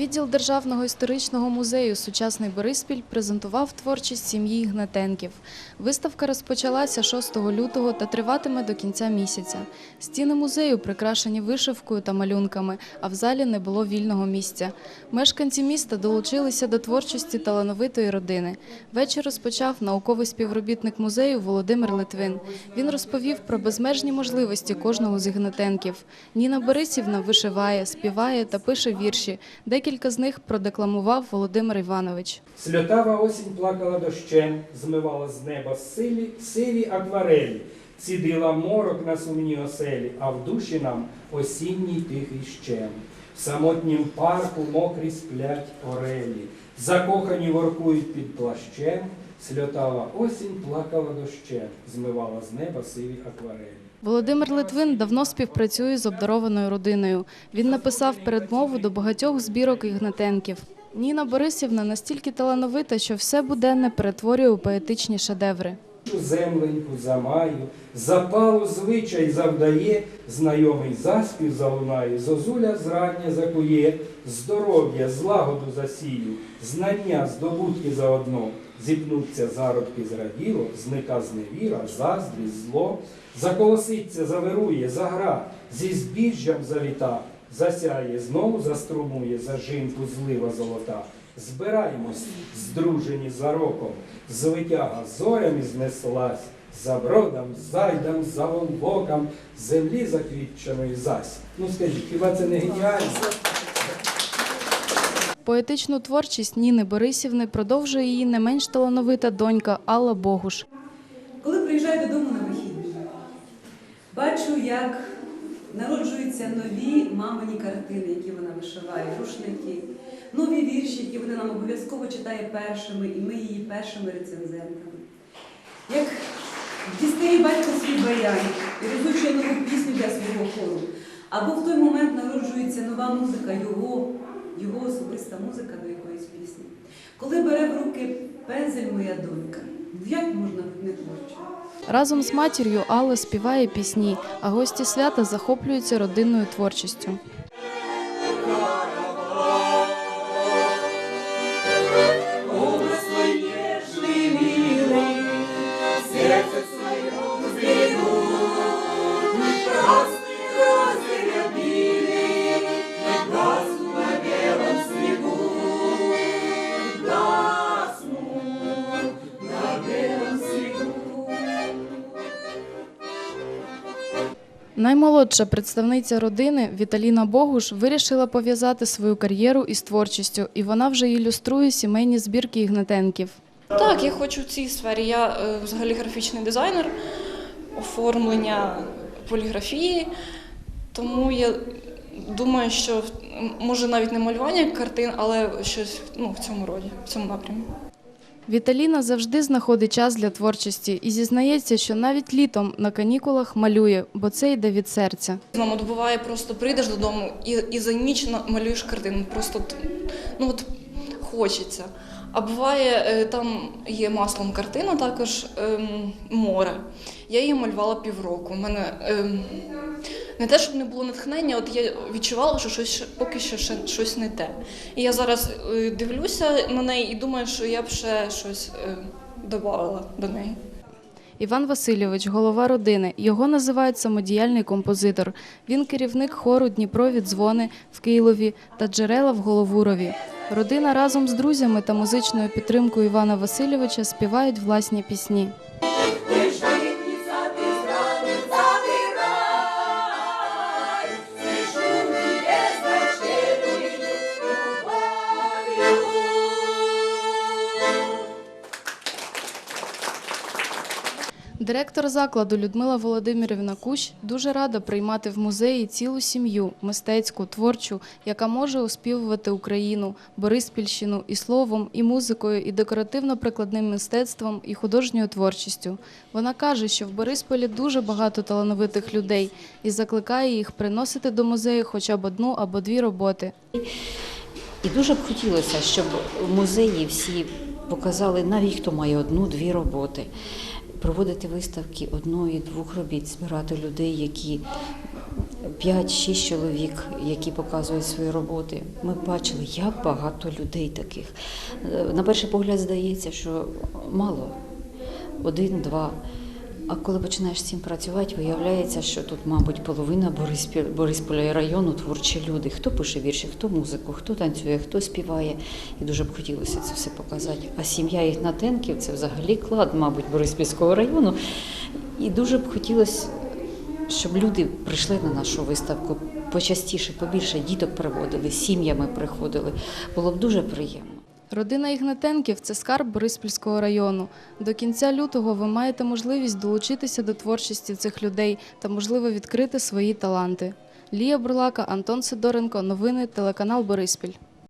Відділ Державного історичного музею Сучасний Бориспіль презентував творчість сім'ї Гнатенків. Виставка розпочалася 6 лютого та триватиме до кінця місяця. Стіни музею прикрашені вишивкою та малюнками, а в залі не було вільного місця. Мешканці міста долучилися до творчості талановитої родини. Вечір розпочав науковий співробітник музею Володимир Литвин. Він розповів про безмежні можливості кожного з Ігнатенків. Ніна Борисівна вишиває, співає та пише вірші. Декілька з них продекламував Володимир Іванович. Сльотава осінь плакала дощем, змивала з неба силі, сиві акварелі, цідила морок на сумній оселі, а в душі нам осінній тихий щем. В самотнім парку мокрі сплять орелі, закохані воркують під плащем, сльотава осінь плакала дощем, змивала з неба сиві акварелі. Володимир Литвин давно співпрацює з обдарованою родиною. Він написав передмову до багатьох збірок ігнатенків. Ніна Борисівна настільки талановита, що все буденне перетворює у поетичні шедеври. Земленьку замаю, запалу звичай завдає, знайомий заспів залунає, зозуля зрання закує, здоров'я, злагоду засію, знання, здобутки заодно, зіпнуться зародки зраділо, зника зневіра, заздрість, зло, заколоситься, завирує, загра, зі збіжжям завіта, засяє, знову заструмує зажинку злива золота. Збираємось, здружені за роком, звитяга зорями знеслась, за бродом, зайдам, за волбоком, землі заквітченої зась. Ну скажіть, хіба це не геніально? Поетичну творчість Ніни Борисівни продовжує її не менш талановита донька Алла Богуш. Коли приїжджаю додому на вихідні, бачу, як народжуються нові мамині картини, які вона вишиває, рушники, нові вірші, які вона нам обов'язково читає першими, і ми її першими рецензентами. Як дістає батько свій баян і розучує нову пісню для свого хору, або в той момент народжується нова музика, його, його особиста музика до якоїсь пісні. Коли бере в руки пензель моя донька, як можна бути не творчою? Разом з матір'ю Алла співає пісні, а гості свята захоплюються родинною творчістю. Наймолодша представниця родини Віталіна Богуш вирішила пов'язати свою кар'єру із творчістю, і вона вже ілюструє сімейні збірки ігнатенків. Так, я хочу в цій сфері. Я е, взагалі графічний дизайнер, оформлення поліграфії. Тому я думаю, що може навіть не малювання картин, але щось ну, в цьому роді, в цьому напрямі. Віталіна завжди знаходить час для творчості і зізнається, що навіть літом на канікулах малює, бо це йде від серця. Знову от буває, просто прийдеш додому і, і за ніч малюєш картину. Просто ну от хочеться. А буває, е, там є маслом картина, також ем, море. Я її малювала півроку. У мене ем, не те, щоб не було натхнення, от я відчувала, що щось поки що ще щось не те. І я зараз е, дивлюся на неї і думаю, що я б ще щось е, додавала до неї. Іван Васильович, голова родини. Його називають самодіяльний композитор. Він керівник хору Дніпрові дзвони в Києві та джерела в Головурові. Родина разом з друзями та музичною підтримкою Івана Васильовича співають власні пісні. Директор закладу Людмила Володимирівна Кущ дуже рада приймати в музеї цілу сім'ю, мистецьку, творчу, яка може оспівувати Україну, Бориспільщину і словом, і музикою, і декоративно-прикладним мистецтвом, і художньою творчістю. Вона каже, що в Борисполі дуже багато талановитих людей і закликає їх приносити до музею хоча б одну або дві роботи. І дуже б хотілося, щоб в музеї всі показали, навіть хто має одну-дві роботи, проводити виставки одної-двох робіт, збирати людей, які 5-6 чоловік, які показують свої роботи. Ми бачили, як багато людей таких. Е, На перший погляд здається, що мало один-два. А коли починаєш цим працювати, виявляється, що тут, мабуть, половина Бориспіль, Борисполя і району творчі люди. Хто пише вірші, хто музику, хто танцює, хто співає. І дуже б хотілося це все показати. А сім'я Ігнатенків це взагалі клад, мабуть, Бориспільського району. І дуже б хотілося, щоб люди прийшли на нашу виставку почастіше, побільше діток приводили, сім'ями приходили. Було б дуже приємно. Родина Ігнатенків це скарб Бориспільського району. До кінця лютого ви маєте можливість долучитися до творчості цих людей та, можливо, відкрити свої таланти. Лія Бурлака, Антон Сидоренко. Новини телеканал Бориспіль.